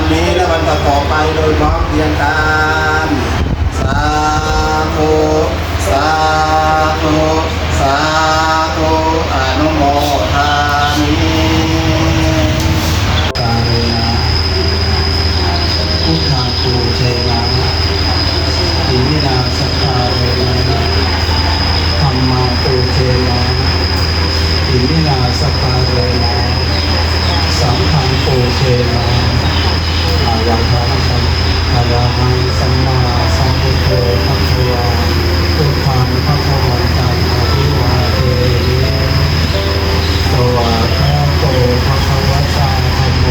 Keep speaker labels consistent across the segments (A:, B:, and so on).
A: วันนี้และวันต่อไปโดยพร้อมเพียงกันสาธุสาธุสาธุอนุโมทามิกาเรนะพุทธาภูเชนะอิมินาสกาเรนะธรรมาภูเชนะอิมินาสกาเรนะสังฆังภูเชนะอายังพระสัม อะระหังสัมมาสัมพุทโธภะคะวาพุทธังภะคะวันตังอภิวาเทมิสวากขาโตภะคะวตาธัมโม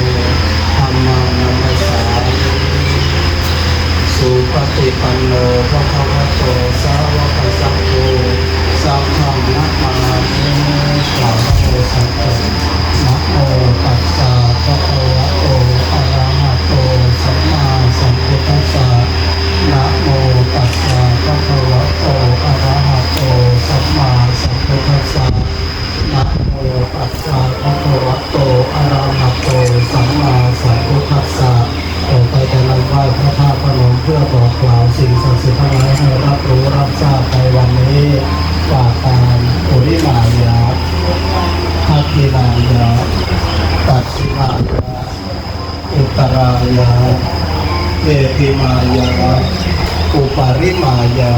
A: ธัมมนัมสาสุปฏิปันโนภะคะวโตสาวกสังโฆสังฆังนะมามิสาวกสังโฆนะโมตัสสะ ตอะระหะโตสัมมาสัมพุทธัสสะต่อไปจะนำไหว้พระธาตุพนมเพื่อบอกกล่าวสิ่งศักดิ์สิทธิ์ทั้งหลายให้รับรู้รับทราบในวันนี้ฝากตามอุริมายาทักขินายาตัดสิมายาอุตรายาเอพิมายาอุปาริมายา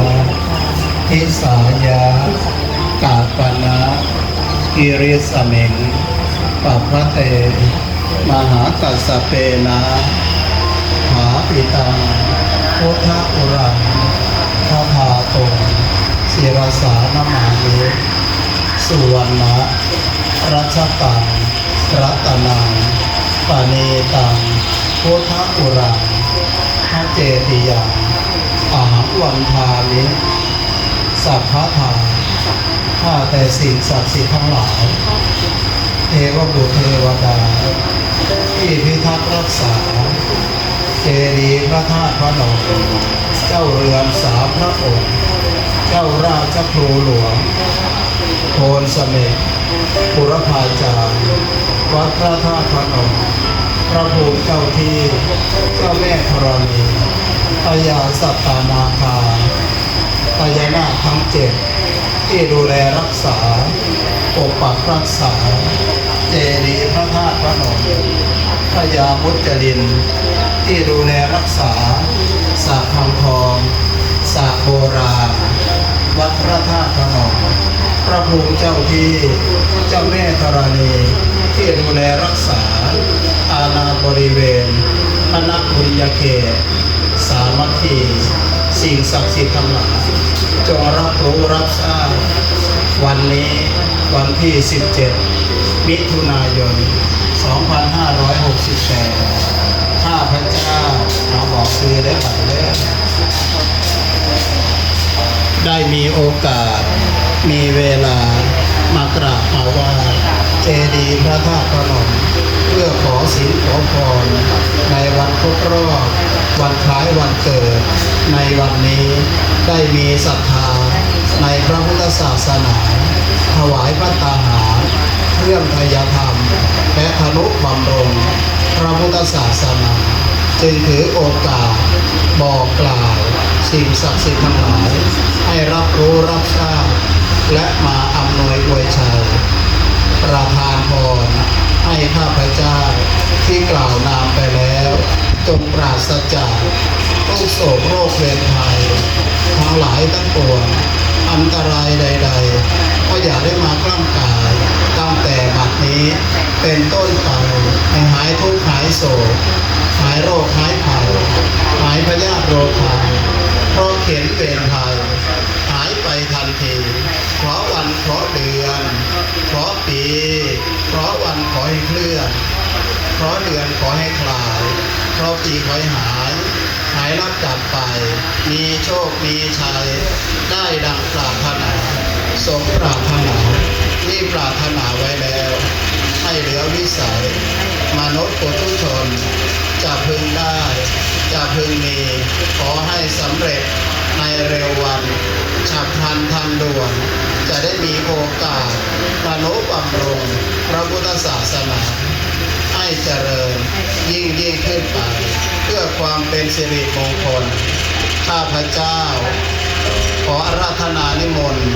A: ทิสายากาปนะกิริสเมง ปัพพะเต มหากัสเปนะหาปิตังพุทธอุรังทาธาตงศิรสานมามิสุวรรณะรัชตังรัตนังปณีตังพุทธอุรังพระเจติยังอาหังวันทามิสัพพะทาข้าแต่สิ่งศักดิ์สิทธิ์ทั้งหลาย เทวบุตรเทวดา ที่พิทักษ์รักษา เจดีย์พระธาตุพระนมเจ้าเรือนสามพระองค์เจ้าราชครูหลวงโพนเสม็ดปุรพาจารย์วัดพระธาตุพระนมพระภูมิเจ้าที่เจ้าแม่ธรณีพญาสัตตานาคาพญานาคทั้งเจ็ด ที่ดูแลรักษาปกปักรักษา เจดีย์พระธาตุพระนมพญามุจลิน ที่ดูแลรักษาสาพังทองสาโบราณ วัดพระธาตุพระนมพระภูมิเจ้าที่เจ้าแม่ธรณีที่ดูแลรักษา อาณาบริเวณพระนักบุญญาเขตสามัคคีสิ่งศักดิ์สิทธิ์ทั้งหลาย จงรับรู้รับทราบวันนี้วันที่ 17 มิถุนายน 2568 ข้าพระเจ้าเราบอกซื้อได้ไหมเลยได้มีโอกาสมีเวลามากราบมาวาเจดีย์พระธาตุพนมเพื่อขอศีลขอพรในวันครบรอบวันคล้ายวันเกิด ในวันนี้ได้มีศรัทธาในพระพุทธศาสนา ถวายพระตาหารเรื่องทายธรรม และธนุบำรงพระพุทธศาสนา จึงถือโอกาสบอกกล่าวสิ่งศักดิ์สิทธิ์ทั้งหลาย ให้รับรู้รับทราบและมาอำนวยอวยชัยประทานพรให้ข้าพเจ้าที่กล่าวนามไปแล้ว จงปราศจากทุกโศกโรคเวรภัยทั้งหลายทั้งปวงอันตรายใด ๆ ก็อย่าได้มากล้ำกายตั้งแต่บัดนี้เป็นต้นไปให้หายทุกข์หายโศก หายโรคหายภัยหายพยาธิโรคภัยเพราะเข็นเวรภัยหายไปทันทีเพราะวันเพราะเดือนเพราะปีเพราะวันขอให้เคลื่อนเพราะเดือนขอให้คลาย เพราะปีขอให้หาย หายรับจากไป มีโชค มีชัย ได้ดังปรารถนา สมปรารถนาที่ปรารถนาไว้แล้ว ให้เหลือวิสัย มนุษย์ปุถุชน จะพึงได้ จะพึงมี ขอให้สำเร็จในเร็ววันฉับพลันทันด่วน จะได้มีโอกาสตนุบำรุงพระพุทธศาสนา เจริญ ยิ่งยิ่งขึ้นไป เพื่อความเป็นสิริมงคล ข้าพเจ้า ขออาราธนานิมนต์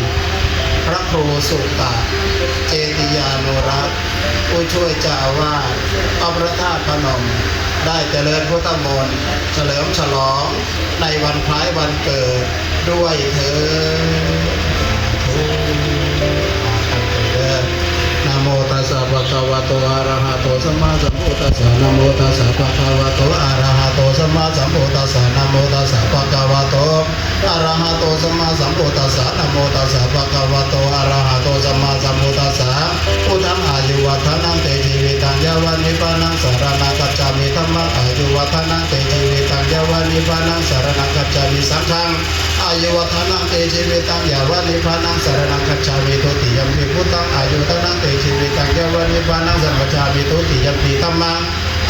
A: พระครูสุตตะเจติยานุรักษ์ผู้ช่วยเจ้าวาสเอาพระธาตุพนม ได้เจริญพุทธมนต์เฉลิมฉลองในวันคล้ายวันเกิดด้วยเถิด โมตัสสะภะคะวะโตอะระหะโตสัมมาสัมพุทธัสสะนะโมตัสสะภะคะวะโตอะระหะโตสัมมาสัมพุทธัสสะนะโมตัสสะภะคะวะโตอะระหะโตสัมมาสัมพุทธัสสะนะโมตัสสะภะคะวะโตอะระหะโตสัมมาสัมพุทธัสสะพุทธังอายุวัฒนังเตชีวิตังยาวันนิพพานังสารนังกัจจามิธัมมังอายุวัฒนังเตชีวิตังยาวันนิพพานังสารนังกัจจามิสังฆังายุวัฒนังเตชีวิตังยาวานิพานังสารนังกัจจามิทุติยมปิพุทธังอายุวัฒนังเตชีวิตังยาวานิพานังสารนังกัจามิทุติยมปิธัมมัง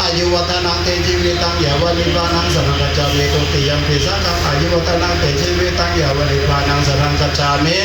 A: อายุวัฒนังเตชีวิตังยาวนิพานังสรังกัจจามิตุติยมปิสังฆังอายุวัฒนังเตชีวิตังยาวนิพานังสรังกัจจามิ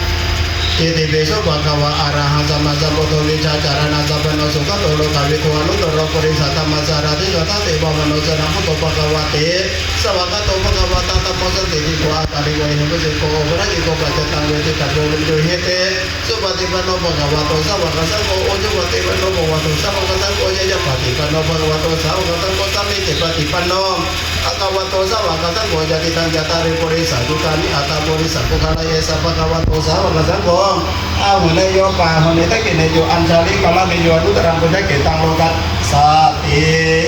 A: อิติปิโสภะควะอะระหังสัมมาสัมพุทโธวิชาจารณะสัพพโนสุขโตโลกาวิโกอนุตตรปริสัทธรรมสารติยตาเตวมโนสนะมุตโตภะคะวะเตสวากาโตภะคะวะตาตัมโมสันติติโกอาคาริโกหิมุสิโกโอภะริโกปัจจตังเวทิตาโกวิโยเฮเตสุปฏิปันโนภะคะวะโตสาวกสังโฆโอจุปฏิปันโนภะคะวะโตสาวกสังโฆยะยะปฏิปันโนภะคะวะโตสาวกสังโฆสัมมิติปฏิปันโนอะคะวะโตสาวกสังโฆยะติตังยะตาริปุริสาจุตานิอัตาปุริสังโฆคาลายะสัพพะคะวะโตสาวกสังโฆอาหุเนโยปาหุเนตะกิเนโยอันชาลิกาลเนโยนุตรังปุจเกตังโลกัสสาติ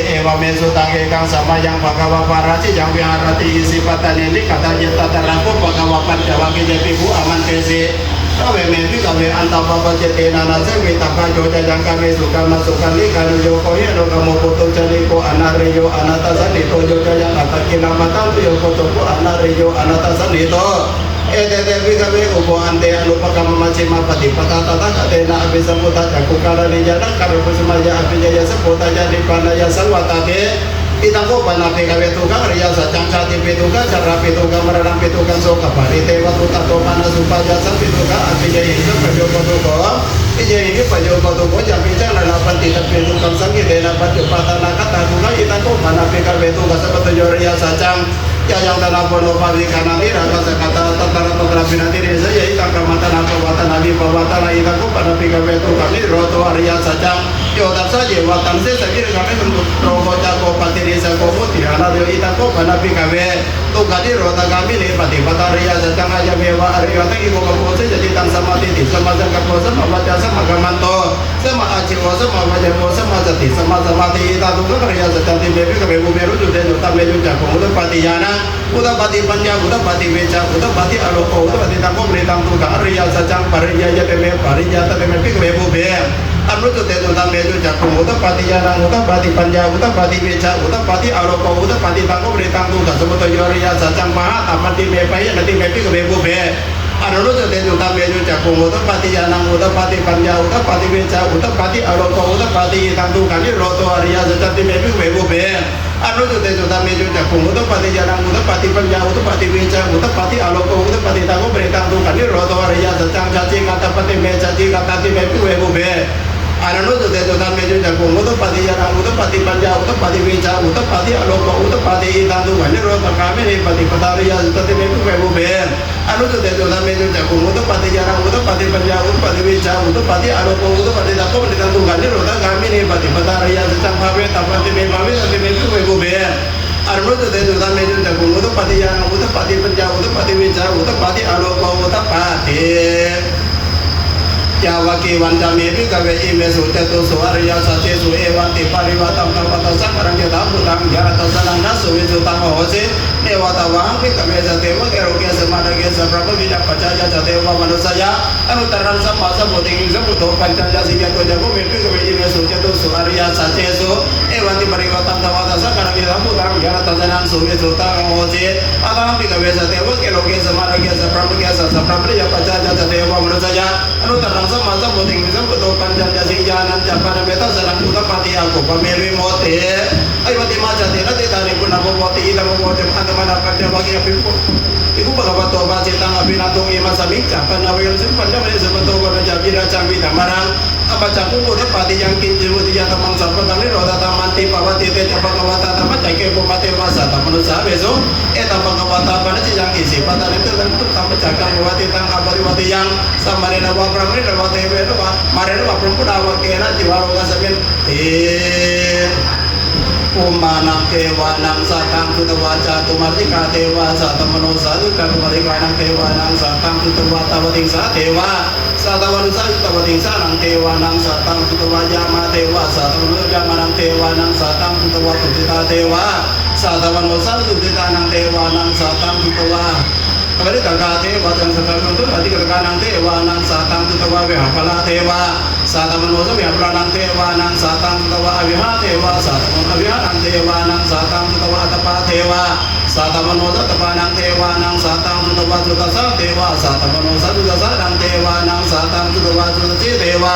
A: เอวเมสุตังเอกังสัมมายังภะคะวะปาราชิยังวิหารติอิสิปัตตานิลิกัตตาเยตตะรังโกภะคะวะปัญจวัคคีเจปิภูอามันเตสิ กเวเมพิกเวอันตปปะเจเตนานาเสวิตากาโยจะยังกาเมสุกามาสุขันลิกานุโยโกเยโนกโมปุตโตจนิโกอนาริโยอนาตสันนิโตโยจะยังอัตตกินามาตังโยโกโตโกอนาริโยอนาตสันนิโตเอเตเตวิกเวอุปอันเตอนุปกรรมมัชฌิมาปฏิปทาตถาคเตนะอภิสัมพุทธะจักขุการณิยานังคารปุสมายาอภิญญาสัพพุทธะยานิพพานายาสังวัตเต อิตังโกปนาเปกเวตุกังริยาสัจจังชาติเปตุกังชาราเปตุกังมรณะเปตุกังโสกปาริเทวตุตโตมานะสุปายาสัพพิตุกังอภิญญาหิสัพพโยโกตุโกอิเยหิปโยโงสมาธิติสมาสังกัปโปสมาปัญญาสมากรรมันโตสมาอาชิวสมาจจาญโปสมาสติสมาสมาธิตาตุกัปริยสัจติเบปิกเบบุเบรุจุเตนุตัมเบจุจักขุตปฏิญาณอุตปฏิปัญญาอุตปฏิเวชาอุตปฏิอโลโกอุตปฏิตังโกเมตังตุกะอริยสัจจังปริยยะเตเมปริยตเตเมปิกเบบุเบอนรู้จุดเด่ตตุตัมเมตุจักขุอุตปฏิญาณอุตปฏิปัญญาอุตปฏิเวชาอุตปฏิอโลโกอุตปฏิตังโกเมตังตุกะสมุตโยริยสัจจังมหาตัมมติเมปะยะนติเมปิกเบบุเบ Analogia de también yo ya como otra parte ya no otra parte cambia otra parte vecha otra parte ahora con otra parte tanto cambio roto haría se está tiene mi huevo ve. Analogia de yo también yo ya como otra parte ya no otra parte cambia otra parte vecha otra parte ahora con otra parte tanto cambio roto haría se está ya llega otra parte vecha llega tanto mi huevo ve. กเวอิเมสุเตตุสุอริยสัจเจสุเอวันติปริวัตังกัปปะตสังกรังยตาพุตังยาตัสนังสุวิสุ ตังโหสิอาตังพิกเวสเตวะเกโรเกสมาดเกสพระพุทธสัพพะพุทธปัจจายะเตวะมนุสยาอนุตตรังสัมมาสัมพุทธิสัมพุทโธปัญจยสิยานันจะปานเมตัสนังอุตปฏิอาโกปเมวิโมเต ay mati maca te jati taribun nabuwati ila mawati muhadaman akadya bagi apipun Iku baga bato ba ce tanga bina tong ima samika pana wayon sin panda mane sa bato ba ja bira cha bina marang apa cha ku bodo pati yang kin jemu ti ya tamang sa pata ne roda taman manti pa wa te te ta pa wa ta ta ma cha ke bo pa apa ma sa ta yang isi pata itu te ta tu ta ma cha bari wa yang sama dengan na wa pram ne na wa te be no wa mare no wa pram ku da wa ke อุมานังเทวานังสัตตังสุตวาจาตุมาริกาเทวาสัตตมโนสาธุกัตุมาริกานังเทวานังสัตตังสุตวาตวติงสาเทวาสัตวานุสัตวติงสานังเทวานังสัตตังสุตวายามาเทวาสัตตมโนยามานังเทวานังสัตตังสุตวาตุจิตาเทวาสัตตมโนสัตตุจิตานังเทวานังสัตตังสุตวา อริตกาเทวาจันสัตว์มนุษย์อธิกรรมการันเทวานังสัตว์ตุตวะวิหารพลาเทวาสัตว์มนุษย์มีอัปลาันเทวานังสัตว์ตุตวะวิหารเทวาสัตว์มนุษย์วิหารันเทวานังสัตว์ตุตวะตปาเทวาสัตว์มนุษย์ตปานังเทวานังสัตว์ตุตวะจุตัสสะเทวาสัตว์มนุษย์จุตัสสะนังเทวานังสัตว์ตุตวะจุตเจเทวา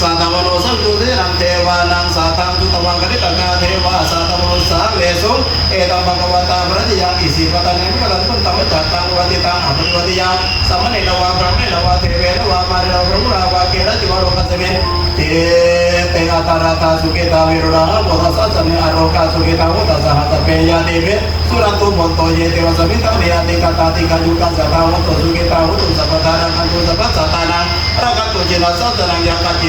A: satamono sabdo de ram dewa nam satam tu tawang kade tanga dewa satamono sa leso eta bhagavata prati ya isi pata ne kala tu tam jatang wati ta hatu wati ya samane lawa brahme lawa deve lawa mari lawa brahma lawa kera jiwa roka seme te te atarata suketa viruda bodha sa sane aroka suketa bodha sa hata peya deve suratu monto ye te wasamita me ate kata te kajuka sata moto suketa utu sapatara kanku sapat satana raka tu jelasa tenang yang kaki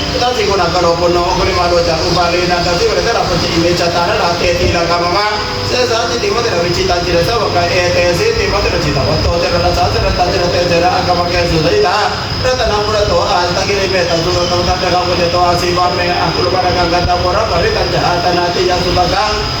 A: ya su ba ka a ga se ta na te sa pra ti ta chi na na na ra ti ta sa ta pa ra na ba ta mi ta ti ta cha ta pa ya na te pa ta wa se sa mi re yang yang tu ana ta chi na te ta sa wa tu ke te ki je na sa ta sa ko te ra chi na pa cha ra sa mi na ta mi ta ra sa ta pa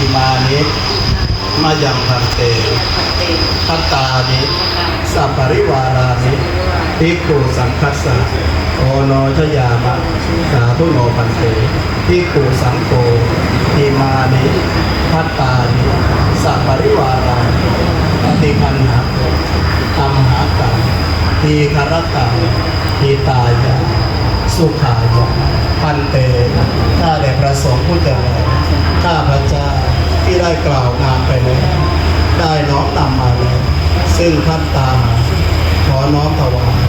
A: ตาอิมานิมายังพันเตพัตตานิสัปปริวารานิภิกขุสังคัสสะโอโนชยามะสาธุโนพันเตภิกขุสังโฆอิมานิพัตตานิสัปปริวารานิปฏิคันหะอัมหากังทีคารตังทีตายะสุขายะพันเตข้าแต่พระสงฆ์ผู้เจริญ ข้าพระเจ้าที่ได้กล่าวงานไปแล้วได้น้อมนำมาแล้ว ซึ่งพัตตาหาขอน้อมถวาย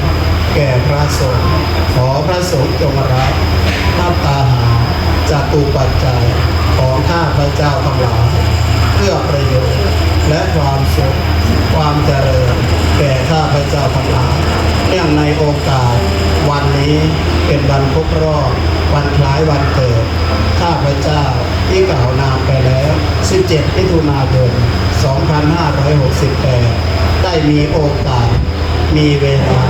A: แก่พระสงฆ์ขอพระสงฆ์จงรับพัตตาหาจากตุปัจจัยของข้าพระเจ้าทั้งหลายเพื่อประโยชน์และความสุขความเจริญแก่ข้าพระเจ้าทั้งหลายเนื่องในโอกาส วันนี้เป็นวันครบรอบวันคล้ายวันเกิด ข้าพระเจ้า ที่กล่าวนามไปแล้ว 17มิถุนายน 2568 ได้มีโอกาส มีเวลา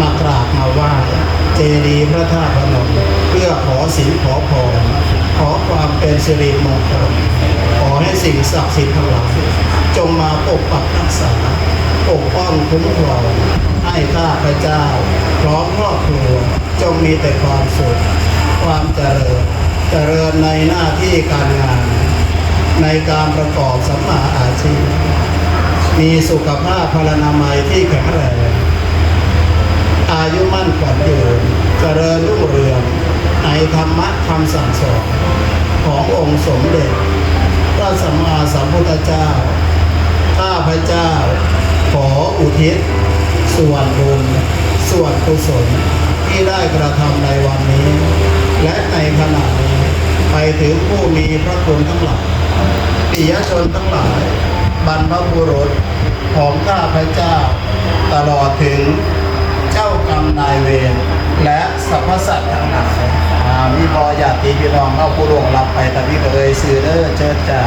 A: มากราบมาไหว้เจดีย์พระธาตุพนมเพื่อขอสินขอพรขอความเป็นสิริมงคลขอให้สิ่งศักดิ์สิทธิ์ทั้งหลายจงมาปกปักรักษาปกป้องคุ้มครองให้ข้าพเจ้า พร้อมครอบครัวจงมีแต่ความสุข ความเจริญ เจริญในหน้าที่การงาน ในการประกอบสัมมาอาชีพ มีสุขภาพพลานามัยที่แข็งแรงอายุมั่นขวัญยืนเจริญรุ่งเรืองในธรรมะคำสั่งสอนขององค์สมเด็จ พระสัมมาสัมพุทธเจ้า ข้าพเจ้า ขออุทิศ ส่วนบุญ ส่วนกุศลที่ได้กระทำในวันนี้ และในขณะนี้ ถึงผู้มีพระคุณทั้งหลายปิยชนทั้งหลาย บรรพบุรุษของข้าพเจ้า ตลอดถึงเจ้ากรรมนายเวรและสรรพสัตว์ทั้งหลายมีบอญาติพี่น้องเอาผู้ร่วงรับไปแต่พี่เอ่ยสื่อเด้อเจิดจ้า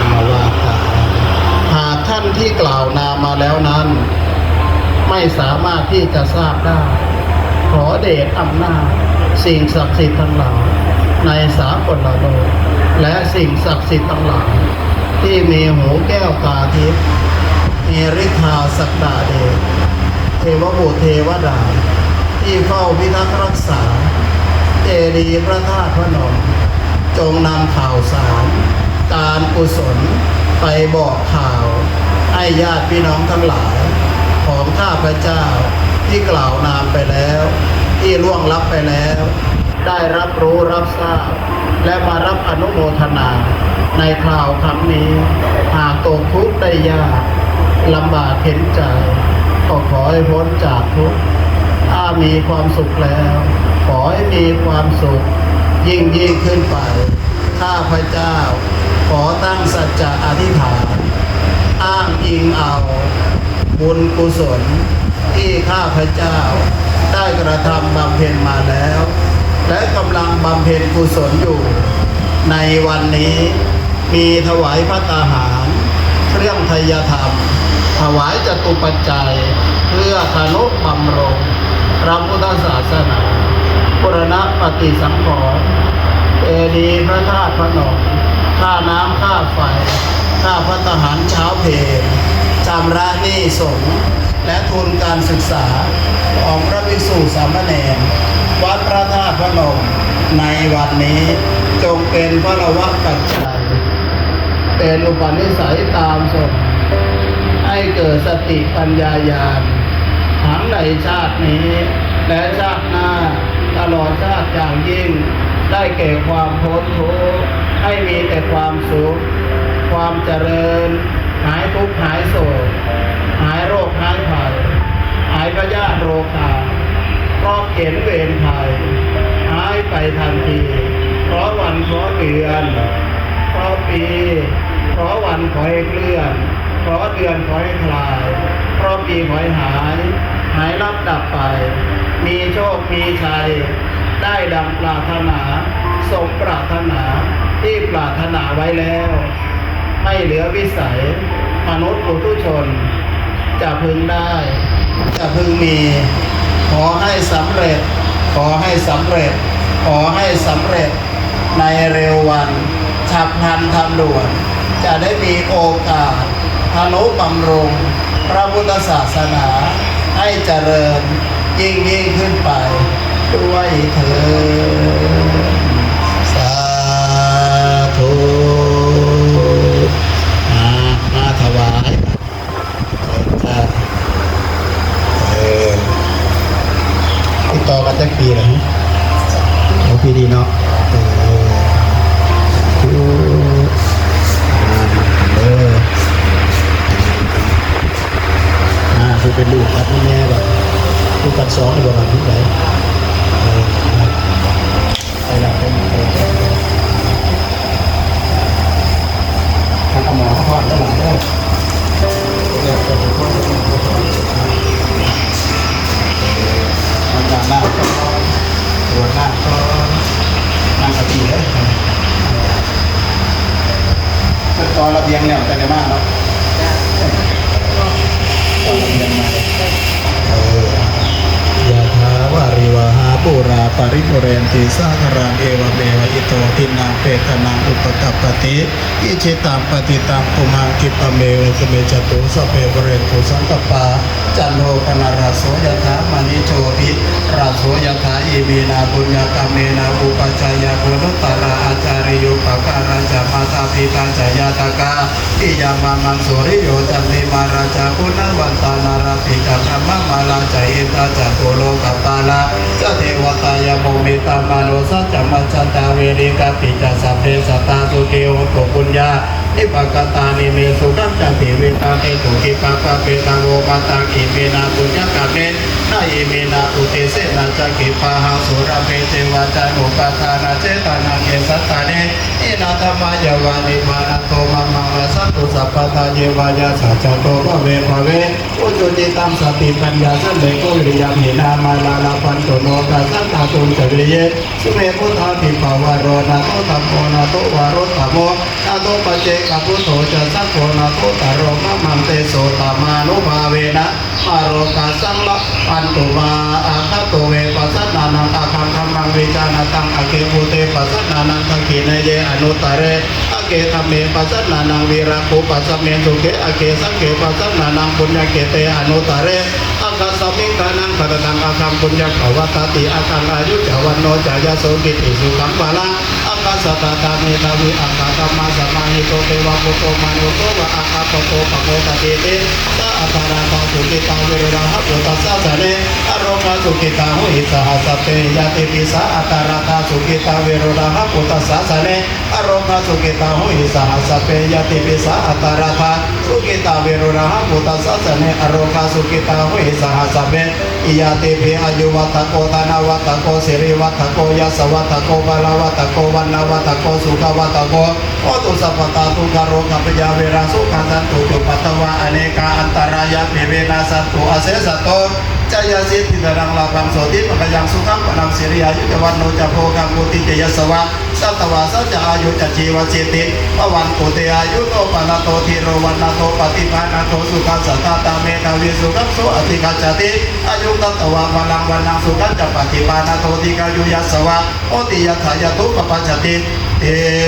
A: อาวาตาหากท่านที่กล่าวนามมาแล้วนั้น ไม่สามารถที่จะทราบได้ ขอเดชอำนาจสิ่งศักดิ์สิทธิ์ทั้งหลายในสากลโลกและสิ่งศักดิ์สิทธิ์ทั้งหลายที่มีหูแก้วตาทิพย์มีฤทธาสักดาเดชเทวบุตรเทวดา ที่เฝ้าพิทักษ์รักษา เจดีย์พระธาตุพนมจงนำข่าวสาร การกุศลไปบอกข่าว ให้ญาติพี่น้องทั้งหลาย ของข้าพเจ้า ที่กล่าวนามไปแล้ว ที่ล่วงลับไปแล้ว ได้รับรู้รับทราบ และมารับอนุโมทนา ในคราวครั้งนี้ หากตกทุกข์ได้ยากลำบากเข็นใจก็ขอให้พ้นจากทุกข์ถ้ามีความสุขแล้ว ขอให้มีความสุข ยิ่งยิ่งขึ้นไป ข้าพเจ้า ขอตั้งสัจจะอธิษฐาน อ้างอิงเอา บุญกุศล ที่ข้าพเจ้า ได้กระทำบำเพ็ญมาแล้ว และกำลังบำเพ็ญกุศลอยู่ ในวันนี้มีถวายพระตาหาร เครื่องทยธรรม ถวายจตุปัจจัย เพื่อทานุบำรงพระพุทธศาสนาบุรณปฏิสังขรณ์เอดีพระธาตุพระนมค่าน้ำค่าไฟ ค่าพัฒหารเช้าเพลชำระหนี้สงและทุนการศึกษาของพระภิกษุสามเณรวัดพระธาตุพนมในวันนี้จงเป็นพระวะปัจจัยเป็นอุปนิสัยตามสมให้เกิดสติปัญญาญาณทั้งในชาตินี้ และชาติหน้าตลอดชาติอย่างยิ่ง ได้แก่ความพ้นทุกข์ให้มีแต่ความสุข ความเจริญ หายทุกข์หายโศก หายโรคหายภัยหายพยาธิโรคาเพราะเข็นเวรภัยหายไปทันทีเพราะวันเพราะเดือนเพราะปีเพราะวันขอให้เคลื่อนเพราะเดือนขอให้คลายเพราะปีขอให้หาย หายรับดับไป มีโชคมีชัย ได้ดังปรารถนาสมปรารถนาที่ปรารถนาไว้แล้ว ไม่เหลือวิสัย มนุษย์ปุถุชน จะพึงได้ จะพึงมี ขอให้สำเร็จ ขอให้สำเร็จ ขอให้สำเร็จ ในเร็ววัน ฉับพลันทันด่วน จะได้มีโอกาสทะนุบำรุง พระพุทธศาสนา ให้เจริญยิ่งยิ่งขึ้นไป ด้วยเถิด ต่อกันตั้งปีแล้วฮะเอาปีดีเนาะเออเอออ่าคือเป็นลูกครับแม่แบบลูกกันสองดีกว่ากันทุกไหนเออครับไปแล้วไปแล้วไปแล้วทางหมอทอดแล้วหลังแล้วเดี๋ยวจะทอด แล้างหน้าก่อนตรวจหน้าก่อนนั่งกะทีเลยก็ตอนระเบียงเนี่ยแต่ในบ้านเนาะตอนระเบียงมาเลยเออยะถาวาริวหา ปุราปริปุเรนติสาครังเอวเมวอิโตทินังเปตนังอุปกัปปติอิจิตังปฏิตังปุมังกิปเมวสเมจตุสเปุเรนตุสังกปาจันโทปนาราโสยะถามณิโชติราโสยะถาอิมีนาบุญญากรรมเมนาอุปจายาบุนุตตราอาจาริโยปการาจามาตาปิตาจายาตกาอิยามามังสุริโยจันติมาราชาปุณวันตานาราปิกาธรรมมาลาจายตาจัตุโลกัปาลาจะเทวตายาโมมิตามาโนสัจจมัจจตาเวริกาปิจาสัพเพสตาสุเกโอโตปุญญานิปกตานิเมสุขังจันติเวตาเอตุกิปะปะเปตังโอปตังอิเมนาปุญญกะเมนาอิเมนาอุเตเสนาจักิปะหังสุระเปเทวาจานุปทานาเจตานาเกสัตตาเนอินาธรรมายาวานิมานันโตมังมังสัตตุสัพพทาเยวายาสัจจโตภเวภเว อุจุจิตังสติปัญญาสันเลโกวิริยมหินามาลาลาปันโตโนกัสสัตตาตุนจริเยสุเมพุทธาทิปาวารนาโตตัมโมนาโตวารตโมนาโตปเจกพุโธจะสัพโพนาโตตโรมะมังเตโสตามานุภาเวนะมาโรกัสสังละปันตุมาอาคาโตเวปัสสนานังอาคังคัมมังวิจานาตังอเกปุเตปัสสนานังทังกีนเยอนุตเร เกธรรมเมปัสสนานังวีระภูปัสสเมสุเกอเกสังเกปัสสนานังปุญญเกเตอนุตตเรอาคาสมิงกานังปะตังอาคังปุญญภวตติอาคังอายุจวันโนจายโสกิติสุขังปะลังอาคาสตตาเมตาวิอาคาธรรมะสมาหิโตเทวะพุทโตมนุโตวะอาคาปโตปโกตติเตสะอัตตาราตาสุกิตาเวระหะปุตตัสสะสะเนอารมะสุกิตาหุหิสหสเตยะติปิสะอัตตาราตาสุกิตาเวระหะปุตตัสสะสะเนอารมะสุกิตาหุหิสหัสเตยติปิสะอัตตาราตาสุกิตาเวระหะปุตัสสะเนอารมะสุกิตาหุหิสหัสเปอิยติปิอายุวัตโกตานาวัตโกสิริวัตโกยะสวัตโกบาลวัตโกวันนาวัตโกสุขวัตโกโอตุสัพพตาตุกโรกัปยาเวราสุขันตุจุปัตตวะอเนกาอันตรายะเปเวนาสัตตุอเสสตโต จยสิทธิดรังลาภังโสติปะกยังสุขังปนังสิริอายุจวันโนจะโพกังกุติเจยสวะสัตวาสัจอายุจจีวจิติปวันตุเตอายุโตปนาโตทิโรวันนาโตปฏิภาณโตสุขัสสตตาเมตาวิสุขังโสอธิกัจติอายุตัตวะพลังวันนังสุขันจะปฏิภาณโตติกายุยสสวะโอติยัตถายตุปปัจจติ เอ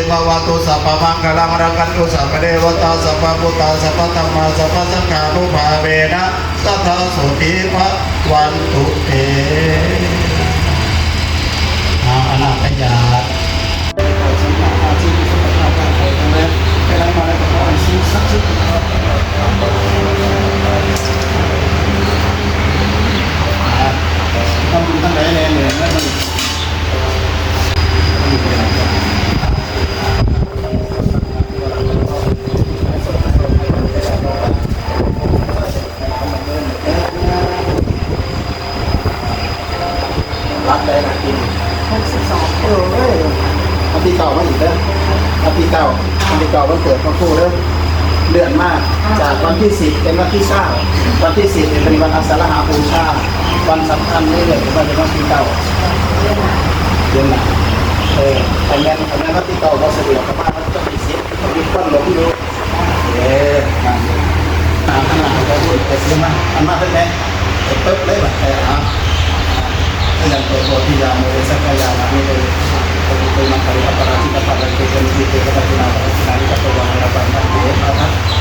A: ภวตุสัพพมังคลังรังกันตุสัพเดวตาสัพพพุทธาสัพพธรรมาสัพพสังฆานุภาเวนะสัทธาสุติภะวันตุเตอาอนาคยาทำบุญทั้งหลายแรงเลยนะมัน รับได้นะกิน
B: หกสิบสอง
A: เออเอ้ยเอาปีเก่ามาอีกเด้อเอาปีเก่าเอาปีเก่าวันเกิดของครูเด้อเลื่อนมาก จากวันที่สิบเป็น วันที่เก้างวันที่สิบเป็นวันอาสาฬหาบูชาวันสำคัญนี่เลยว่าเป็นวันที่เก้าเดือนหนาเออแต่แม่นแต่แม่นวันที่เก้าเราเสด็จเข้ามาวันที่สิบมีคนหลงอยู่เอ๊ะมาตามขนาดเราพูดไปซื้อมาอันมาเป็นไงเปิ๊บเลยแบบแต่อะ yang berkoti yang mereka kaya kami dari untuk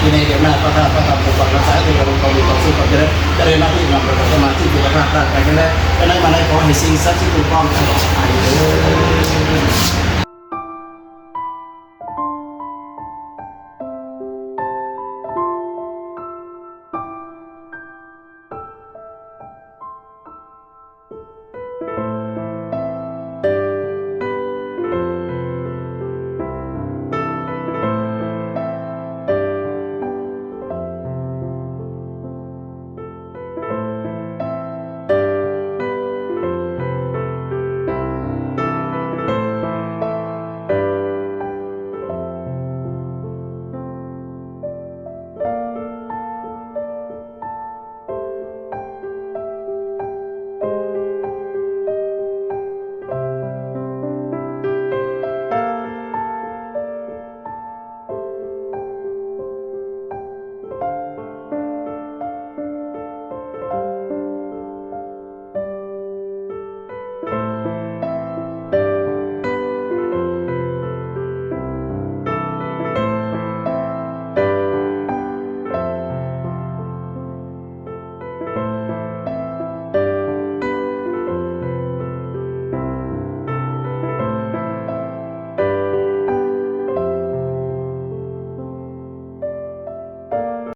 A: วินัยเดียวหน้าก็ข้าพ่อธรรมองค์กรรักษาตัวองค์กรมีความสุขความเจริญเจริญหน้าที่นำประกอบสมาธิคุณภาพด้ากันเงินและนั้นมาได้ขอให้สิ่งศักดิ์สิทธิ์คุ้มครองตลอดไป